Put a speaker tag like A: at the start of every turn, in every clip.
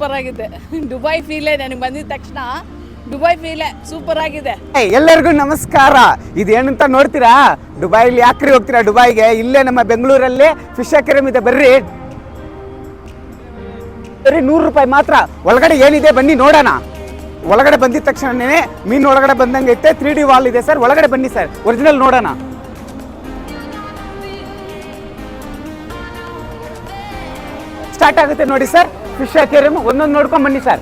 A: Super ಆಗಿದೆ. Dubai ಫೀಲೇ ನನಗೆ ಬಂದಿದ ತಕ್ಷಣ ದುಬೈ ಫೀಲೇ ಸೂಪರ್ ಆಗಿದೆ.
B: ಎಲ್ಲರಿಗೂ ನಮಸ್ಕಾರ. ಇದೇನಂತ ನೋಡ್ತೀರಾ? ದುಬೈಲಿ ಯಾಕ್ರಿ ಹೋಗ್ತೀರಾ ದುಬೈಗೆ? ಇಲ್ಲೇ ನಮ್ಮ ಬೆಂಗಳೂರಲ್ಲಿ ಫಿಶ್ ಅಕ್ವೇರಿಯಂ ಇದೆ. ಬರ್ರಿ. ಬರೀ ನೂರು ರೂಪಾಯಿ ಮಾತ್ರ. ಒಳಗಡೆ ಏನಿದೆ ಬನ್ನಿ ನೋಡೋಣ. ಒಳಗಡೆ ಬಂದಿದ ತಕ್ಷಣನೇ ಮೀನು ಒಳಗಡೆ ಬಂದಂಗೆ ಐತೆ. ತ್ರೀ ಡಿ ವಾಲ್ ಇದೆ ಸರ್. ಒಳಗಡೆ ಬನ್ನಿ ಸರ್. ಒರಿಜಿನಲ್ ನೋಡೋಣ. ಸ್ಟಾರ್ಟ್ ಆಗುತ್ತೆ ನೋಡಿ ಸರ್. ಫಿಶ್ ಅಕ್ವೇರಿಯಂ ಒಂದೊಂದು ನೋಡ್ಕೊಂಡ್ ಬನ್ನಿ ಸರ್.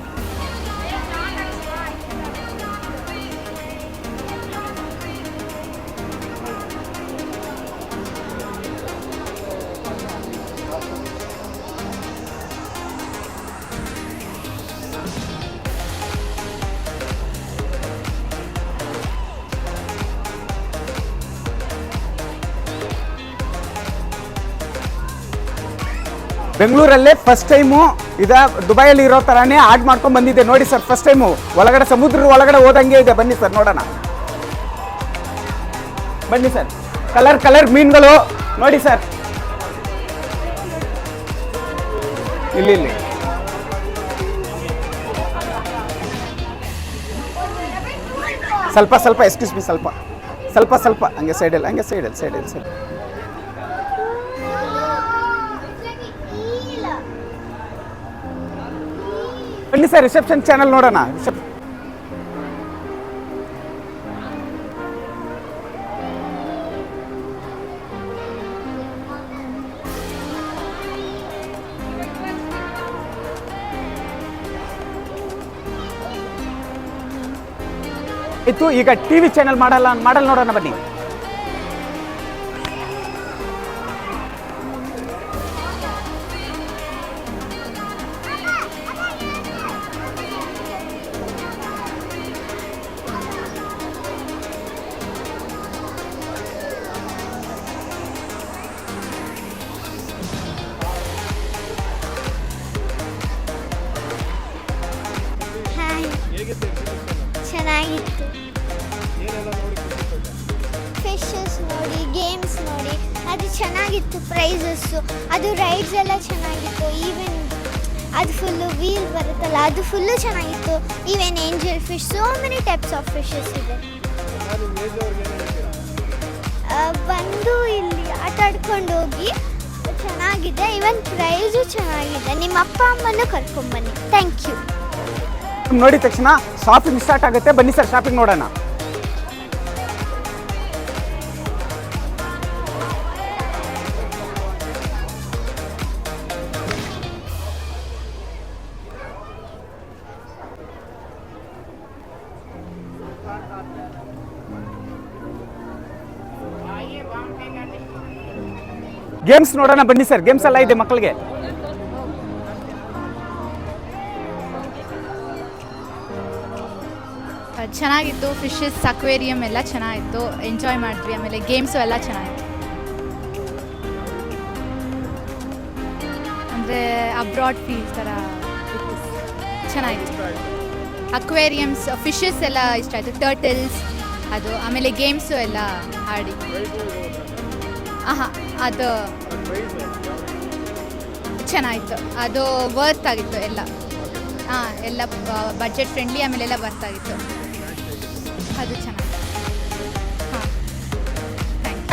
B: ಬೆಂಗಳೂರಲ್ಲೇ ಫಸ್ಟ್ ಟೈಮು ಇದ ದುಬೈಯಲ್ಲಿ ಇರೋ ಥರನೇ ಆಡ್ ಮಾಡ್ಕೊಂಡು ಬಂದಿದ್ದೆ. ನೋಡಿ ಸರ್ ಫಸ್ಟ್ ಟೈಮು ಒಳಗಡೆ ಸಮುದ್ರ ಒಳಗಡೆ ಹೋದಂಗೆ ಇದೆ. ಬನ್ನಿ ಸರ್ ನೋಡೋಣ. ಬನ್ನಿ ಸರ್ ಕಲರ್ ಕಲರ್ ಮೀನುಗಳು. ನೋಡಿ ಸರ್ ಇಲ್ಲಿ ಇಲ್ಲಿ. ಸ್ವಲ್ಪ ಸ್ವಲ್ಪ ಎಕ್ಸ್ಕ್ಯೂಸ್ ಮಿ ಸ್ವಲ್ಪ. ಸ್ವಲ್ಪ ಸ್ವಲ್ಪ. ಹಂಗೆ ಸೈಡಲ್ಲಿ ಹಂಗೆ ಸೈಡಲ್ಲಿ ಸೈಡಲ್ಲಿ ಸೈಡ್ ಬನ್ನಿ ಸರ್ ರಿಸೆಪ್ಷನ್ ಚಾನಲ್ ನೋಡೋಣ. ರಿಸೆಪ್ ಇತ್ತು ಈಗ ಟಿವಿ ಚಾನೆಲ್ ಮಾಡಲ್ಲ ಮಾಡಲ್ ನೋಡೋಣ ಬನ್ನಿ.
C: ಚೆನ್ನಾಗಿತ್ತು ಪ್ರೈಸಸ್ಸು ಅದು ರೈಡ್ಸ್ ಎಲ್ಲ ಚೆನ್ನಾಗಿತ್ತು. ಈವೆನ್ ಅದು ಫುಲ್ಲು ವೀಲ್ ಬರುತ್ತಲ್ಲ, ಅದು ಫುಲ್ಲು ಚೆನ್ನಾಗಿತ್ತು. Even angel fish so many types of fishes ಇದೆ. ಬಂದು ಇಲ್ಲಿ ಆಟ ಆಡ್ಕೊಂಡು ಹೋಗಿ ಚೆನ್ನಾಗಿದೆ. ಈವನ್ ಪ್ರೈಸು ಚೆನ್ನಾಗಿದೆ. ನಿಮ್ಮ ಅಪ್ಪ ಅಮ್ಮನೂ ಕರ್ಕೊಂಡ್ಬನ್ನಿ ಥ್ಯಾಂಕ್ ಯು
B: ನೋಡಿದ ತಕ್ಷಣ ಶಾಪಿಂಗ್ ಸ್ಟಾರ್ಟ್ ಆಗುತ್ತೆ. ಬನ್ನಿ ಸರ್ ಶಾಪಿಂಗ್ ನೋಡೋಣ. ಗೇಮ್ಸ್ ನೋಡೋಣ ಬನ್ನಿ ಸರ್. ಗೇಮ್ಸ್ ಎಲ್ಲ ಇದೆ ಮಕ್ಕಳಿಗೆ.
D: ಚೆನ್ನಾಗಿತ್ತು. ಫಿಶಸ್ ಅಕ್ವೇರಿಯಂ ಎಲ್ಲ ಚೆನ್ನಾಗಿತ್ತು. ಎಂಜಾಯ್ ಮಾಡಿದ್ವಿ. ಆಮೇಲೆ ಗೇಮ್ಸು ಎಲ್ಲ ಚೆನ್ನಾಗಿತ್ತು. ಅಂದರೆ ಅಬ್ರಾಡ್ ಫೀಲ್ ಥರ. ಚೆನ್ನಾಗಿತ್ತು. ಅಕ್ವೇರಿಯಮ್ಸ್ ಫಿಶಸ್ ಎಲ್ಲ ಇಷ್ಟ ಆಯಿತು. ಟರ್ಟಲ್ಸ್ ಅದು. ಆಮೇಲೆ ಗೇಮ್ಸು ಎಲ್ಲ ಆಡಿ ಹಾಂ ಅದು ಚೆನ್ನಾಗಿತ್ತು. ಅದು ವರ್ತ್ ಆಗಿತ್ತು ಎಲ್ಲ. ಹಾಂ, ಎಲ್ಲ ಬಜೆಟ್ ಫ್ರೆಂಡ್ಲಿ ಆಮೇಲೆ ಎಲ್ಲ ವರ್ತ್ ಆಗಿತ್ತು. ಅದು ಚೆನ್ನಾಗಿತ್ತು.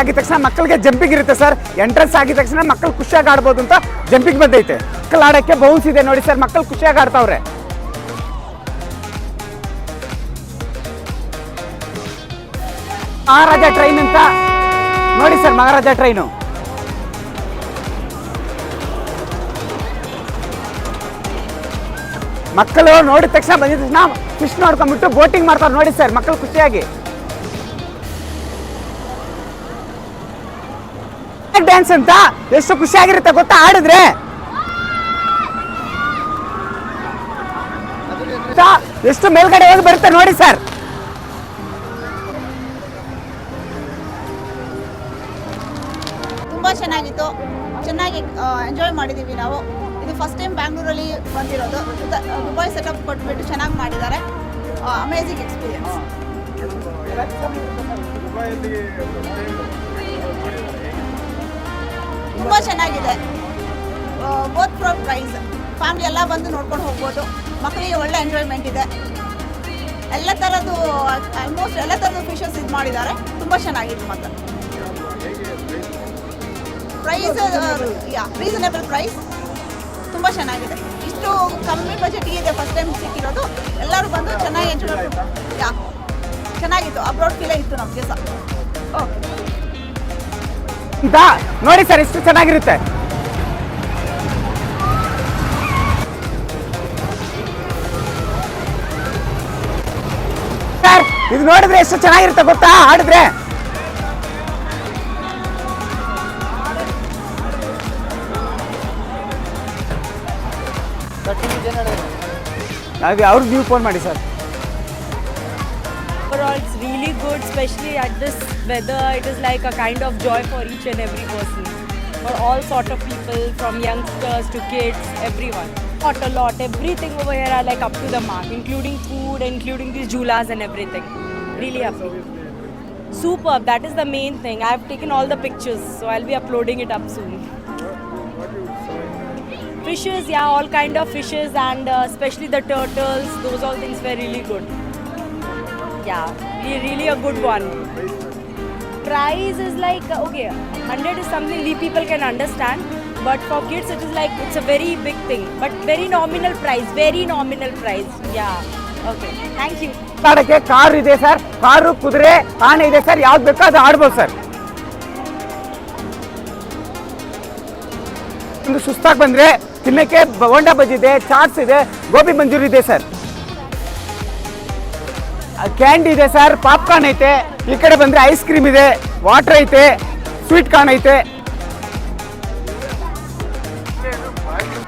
B: ಆಗಿದ ತಕ್ಷಣ ಮಕ್ಕಳಿಗೆ ಜಂಪಿಂಗ್ ಇರುತ್ತೆ ಸರ್ ಎಂಟ್ರೆನ್ಸ್ ಆಗಿದ ತಕ್ಷಣ ಮಕ್ಕಳು ಖುಷಿಯಾಗಿ ಆಡ್ಬೋದು ಅಂತ ಜಂಪಿಂಗ್ ಬಂದೈತೆ. ಮಕ್ಕಳು ಆಡೋಕ್ಕೆ ಬೌನ್ಸ್ ಇದೆ ನೋಡಿ ಸರ್ ಮಕ್ಕಳು ಖುಷಿಯಾಗಿ ಆಡ್ತಾವ್ರೆ. ಮಹಾರಾಜ ಟ್ರೈನ್ ಅಂತ ನೋಡಿ ಸರ್ ಮಹಾರಾಜ ಟ್ರೈನು. ಮಕ್ಕಳು ನೋಡಿದ ತಕ್ಷಣ ಬಂದಿದ ತಕ್ಷಣ ಫಿಶ್ ನೋಡ್ಕೊಂಡ್ಬಿಟ್ಟು ಬೋಟಿಂಗ್ ಮಾಡ್ತಾರೆ ನೋಡಿ ಸರ್ ಮಕ್ಕಳು ಖುಷಿಯಾಗಿ. ಡ್ಯಾನ್ಸ್ ಅಂತ ಎಷ್ಟು ಖುಷಿಯಾಗಿರುತ್ತೆ ಗೊತ್ತಾ ಆಡಿದ್ರೆ? ಎಷ್ಟು ಮೇಲ್ಗಡೆ ಹೋಗಿ ಬರುತ್ತೆ ನೋಡಿ ಸರ್.
E: ಚೆನ್ನಾಗಿತ್ತು. ಚೆನ್ನಾಗಿ ಎಂಜಾಯ್ ಮಾಡಿದ್ದೀವಿ ನಾವು. ಇದು ಫಸ್ಟ್ ಟೈಮ್ ಬ್ಯಾಂಗ್ಳೂರಲ್ಲಿ ಬಂದಿರೋದು. ದುಬಾಯ್ ದುಬೈ ಸೆಟಪ್ ಕೊಟ್ಬಿಟ್ಟು ಚೆನ್ನಾಗಿ ಮಾಡಿದ್ದಾರೆ. ಅಮೇಝಿಂಗ್ ಎಕ್ಸ್ಪೀರಿಯನ್ಸ್ ತುಂಬ ಚೆನ್ನಾಗಿದೆ. ಬೋತ್ ಫ್ರೋ ಪ್ರೈಸ್ ಫ್ಯಾಮಿಲಿ ಎಲ್ಲ ಬಂದು ನೋಡ್ಕೊಂಡು ಹೋಗ್ಬೋದು. ಮಕ್ಕಳಿಗೆ ಒಳ್ಳೆ ಎಂಜಾಯ್ಮೆಂಟ್ ಇದೆ. ಎಲ್ಲ ಥರದ್ದು ಆಲ್ಮೋಸ್ಟ್ ಎಲ್ಲ ಥರದ್ದು ಫಿಶಸ್ ಇದು ಮಾಡಿದ್ದಾರೆ. ತುಂಬ ಚೆನ್ನಾಗಿತ್ತು ಮಾತ್ರ. ಪ್ರೈಸ್ ರೀಸನೇಬಲ್ ಪ್ರೈಸ್ ತುಂಬ ಚೆನ್ನಾಗಿದೆ. ಇಷ್ಟು ಕಮ್ಮಿ ಬಜೆಟ್ ಇದೆ ಫಸ್ಟ್ ಟೈಮ್ ಸಿಕ್ಕಿರೋದು. ಎಲ್ಲರೂ ಬಂದು ಚೆನ್ನಾಗಿ ಎಂಜಾಯ್ ಯಾ ಚೆನ್ನಾಗಿತ್ತು. ಅಬ್ರೋಡ್ ಫೀಲೇ ಇತ್ತು ನಮಗೆ ಸಹ. ಓಕೆ
B: ಇದಾ? ನೋಡಿ ಸರ್ ಎಷ್ಟು ಚೆನ್ನಾಗಿರುತ್ತೆ. ಸರ್, ಇದು ನೋಡಿದ್ರೆ ಎಷ್ಟು ಚೆನ್ನಾಗಿರುತ್ತೆ ಗೊತ್ತಾ? ಆಡಿದ್ರೆ ಅವ್ರ ನೀವು ಫೋನ್ ಮಾಡಿ sir
F: Overall, it's really good, especially at this weather. It is like a kind of joy for each and every person, for all sort of people, from youngsters to kids, everyone. Not a lot. Everything over here are like up to the mark, including food, including these julas and everything. Really happy. Superb. That is the main thing. I have taken all the pictures, so I'll be uploading it up soon. Fishes, yeah, all kind of fishes, and uh, especially the turtles. Those all things were really good. Yeah, re- really a good one. Price is like uh, okay, hundred is something we people can understand, but for kids it is like it's a very big thing, but very nominal price, very nominal price. Yeah. Okay. Thank you.
B: ಆಡಕ್ಕೆ car ಇದೆ sir car ಕುದುರೆ ಆನೆ ಇದೆ sir ಯಾವ್ದು ಬೇಕೋ ಅದು ಆಡ್ಬೋದು sir ಒಂದು ಸುಸ್ತಾಗಿ ಬಂದ್ರೆ ತಿನ್ನಕ್ಕೆ ಬ- ಬಜ್ಜಿದೆ ಬಜ್ಜಿ ಇದೆ ಚಾಟ್ಸ್ ಇದೆ ಗೋಬಿ ಮಂಜೂರಿ ಇದೆ ಸರ್. ಕ್ಯಾಂಡಿ ಇದೆ ಸರ್ ಪಾಪ್ಕಾರ್ನ್ ಐತೆ, ಈ ಕಡೆ ಬಂದರೆ ಐಸ್ ಕ್ರೀಮ್ ಇದೆ ವಾಟರ್ ಐತೆ ಸ್ವೀಟ್ ಕಾರ್ನ್ ಐತೆ.